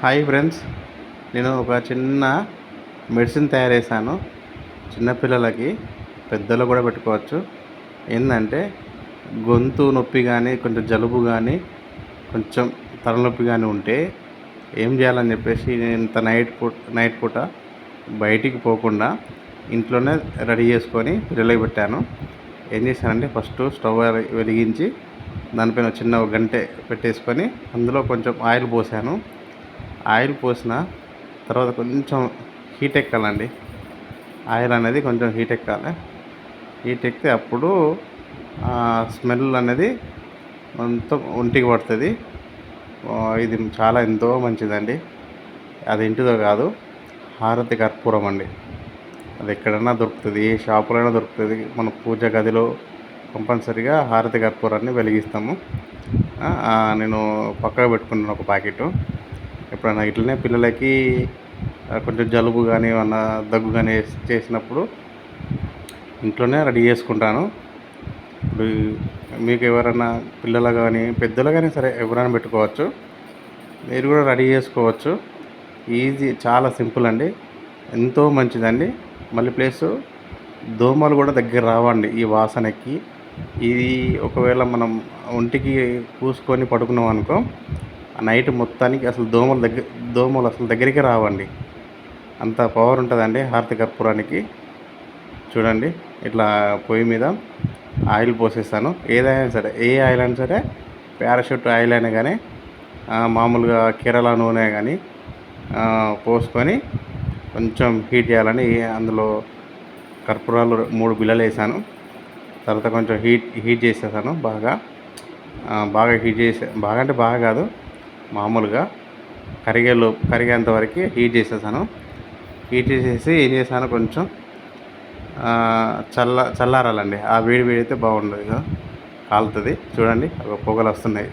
Hi friends. నేను ఒక చిన్న మెడిసిన్ తయారు చేశాను. చిన్నపిల్లలకి పెద్దలు కూడా పెట్టుకోవచ్చు. ఏంటంటే గొంతు నొప్పి కానీ కొంచెం జలుబు కానీ కొంచెం తలనొప్పి కానీ ఉంటే ఏం చేయాలని చెప్పేసి నేను ఇంత నైట్ పూట నైట్ పూట బయటికి పోకుండా ఇంట్లోనే రెడీ చేసుకొని పిల్లలకి పెట్టాను. ఏం చేశానంటే ఫస్ట్ స్టవ్ వెలిగించి దానిపైన చిన్న ఒక గంటె పెట్టేసుకొని అందులో కొంచెం ఆయిల్ పోసాను. ఆయిల్ పోసిన తర్వాత కొంచెం హీట్ ఎక్కాలండి. ఆయిల్ అనేది కొంచెం హీట్ ఎక్కాలి. హీట్ ఎక్కితే అప్పుడు స్మెల్ అనేది మొత్తం ఒంటికి పడుతుంది. ఇది చాలా ఎంతో మంచిదండి. అది ఇంటిదో కాదు హారతి కర్పూరం అండి. అది ఎక్కడైనా దొరుకుతుంది ఏ షాపులో దొరుకుతుంది. మన పూజ గదిలో కంపల్సరిగా హారతి కర్పూరాన్ని వెలిగిస్తాము. నేను పక్కగా పెట్టుకున్నాను ఒక ప్యాకెట్. ఎప్పుడైనా ఇట్లనే పిల్లలకి కొంచెం జలుబు కానీ ఏమన్నా దగ్గు కానీ చేసినప్పుడు ఇంట్లోనే రెడీ చేసుకుంటాను. ఇప్పుడు మీకు ఎవరైనా పిల్లలు కానీ పెద్దలు కానీ సరే ఎవరైనా పెట్టుకోవచ్చు. మీరు కూడా రెడీ చేసుకోవచ్చు. ఈజీ చాలా సింపుల్ అండి. ఎంతో మంచిదండి. మళ్ళీ ప్లేస్ దోమలు కూడా దగ్గర రావండి ఈ వాసనకి. ఇది ఒకవేళ మనం ఒంటికి పూసుకొని పడుకున్నాం అనుకో నైట్ మొత్తానికి అసలు దోమలు దగ్గర దోమలు అసలు దగ్గరికి రావండి. అంత పవర్ ఉంటుందండి హారతి కర్పూరానికి. చూడండి ఇట్లా పొయ్యి మీద ఆయిల్ పోసేస్తాను. ఏదైనా సరే ఏ ఆయిల్ అయినా సరే పారాషూట్ ఆయిల్ అయినా కానీ మామూలుగా కేరళ నూనె కానీ పోసుకొని కొంచెం హీట్ చేయాలని అందులో కర్పూరాలు మూడు బిళ్ళలు వేసాను. తర్వాత కొంచెం హీట్ హీట్ చేసేసాను బాగా. బాగా హీట్ చేసే బాగా అంటే బాగా కాదు మామూలుగా కరిగేలో కరిగేంత వరకు హీట్ చేసేసాను. హీట్ చేసేసి ఏం చేశాను కొంచెం చల్ల చల్లారాలండి. ఆ వేడి వేడి అయితే బాగుండదు కదా కాలుతుంది. చూడండి ఒక పొగలు వస్తున్నాయి.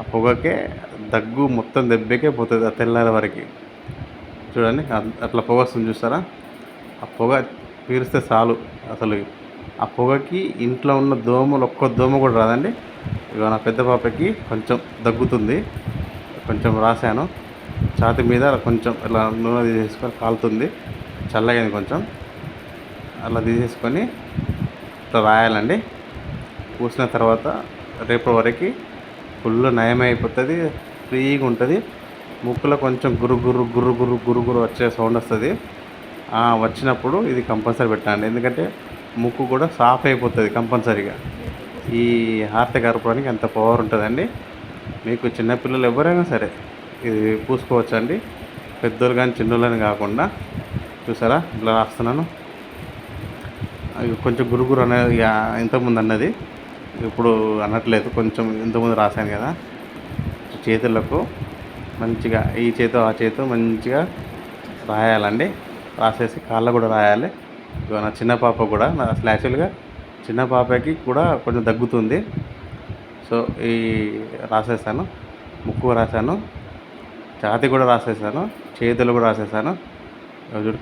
ఆ పొగకే దగ్గు మొత్తం దెబ్బకే పోతుంది ఆ తెల్లారి వరకు. చూడండి అట్లా పొగ వస్తుంది చూస్తారా? ఆ పొగ పీరిస్తే చాలు. అసలు ఆ పొగకి ఇంట్లో ఉన్న దోమలు ఒక్క దోమ కూడా రాదండి. ఇక నా పెద్ద పాపకి కొంచెం దగ్గుతుంది. కొంచెం రాశాను. ఛాతి మీద కొంచెం ఇలా నూనె తీసేసుకొని కాలుతుంది. చల్లగైంది కొంచెం. అలా తీసేసుకొని ఇట్లా రాయాలండి. పూసిన తర్వాత రేపటి వరకు ఫుల్ నయమైపోతుంది. ఫ్రీగా ఉంటుంది. ముక్కులో కొంచెం గురు గురు గురు గురు గురు గురు వచ్చే సౌండ్ వస్తుంది. వచ్చినప్పుడు ఇది కంపల్సరీ పెట్టండి. ఎందుకంటే ముక్కు కూడా సాఫ్ అయిపోతుంది కంపల్సరీగా. ఈ హార్త కరపడానికి ఎంత పవర్ ఉంటుందండి? మీకు చిన్నపిల్లలు ఎవరైనా సరే ఇది పూసుకోవచ్చండి. పెద్దోళ్ళు కానీ చిన్నోళ్ళని కాకుండా. చూసారా? ఇలా రాస్తున్నాను. కొంచెం గురుగురు అనేది ఇంతకుముందు అన్నది. ఇప్పుడు అనట్లేదు. కొంచెం ఇంతకుముందు రాశాను కదా. చేతులకు మంచిగా ఈ చేతో ఆ చేతో మంచిగా రాయాలండి. రాసేసి కాళ్ళ కూడా రాయాలి. నా చిన్న పాప కూడా అసలు యాక్చువల్గా చిన్న పాపకి కూడా కొంచెం దగ్గుతుంది సో ఈ రాసేసాను. ముక్కు రాశాను. ఛాతి కూడా రాసేసాను. చేతులు కూడా రాసేసాను. చూడు